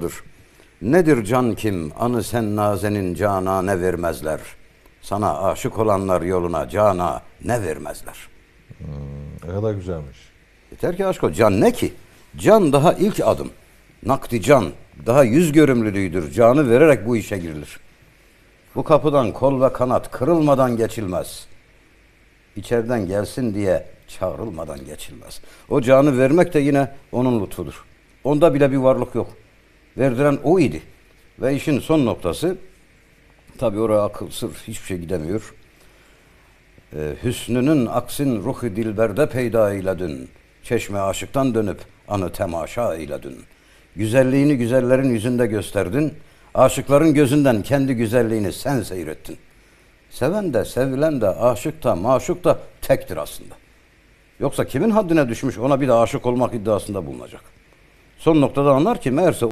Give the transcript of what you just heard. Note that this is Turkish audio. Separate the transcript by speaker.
Speaker 1: Dur. Nedir can kim, anı sen nazenin cana ne vermezler. Sana aşık olanlar yoluna cana ne vermezler.
Speaker 2: Ne kadar güzelmiş.
Speaker 1: Yeter ki aşk ol. Can ne ki? Can daha ilk adım. Nakdi can. Daha yüz görümlülüğüdür. Canı vererek bu işe girilir. Bu kapıdan kol ve kanat kırılmadan geçilmez. İçeriden gelsin diye çağrılmadan geçilmez. O canı vermek de yine onun lütfudur. Onda bile bir varlık yok. Verdiren o idi. Ve işin son noktası, tabi oraya akıl sır hiçbir şey gidemiyor. Ee, hüsnünün aksin ruhu dilberde peyda eyledin. Çeşme aşıktan dönüp anı temaşa eyledin. Güzelliğini güzellerin yüzünde gösterdin. Aşıkların gözünden kendi güzelliğini sen seyrettin. Seven de, sevilen de, aşık da, maşuk da tektir aslında. Yoksa kimin haddine düşmüş ona bir de aşık olmak iddiasında bulunacak. Son noktada anlar ki meğerse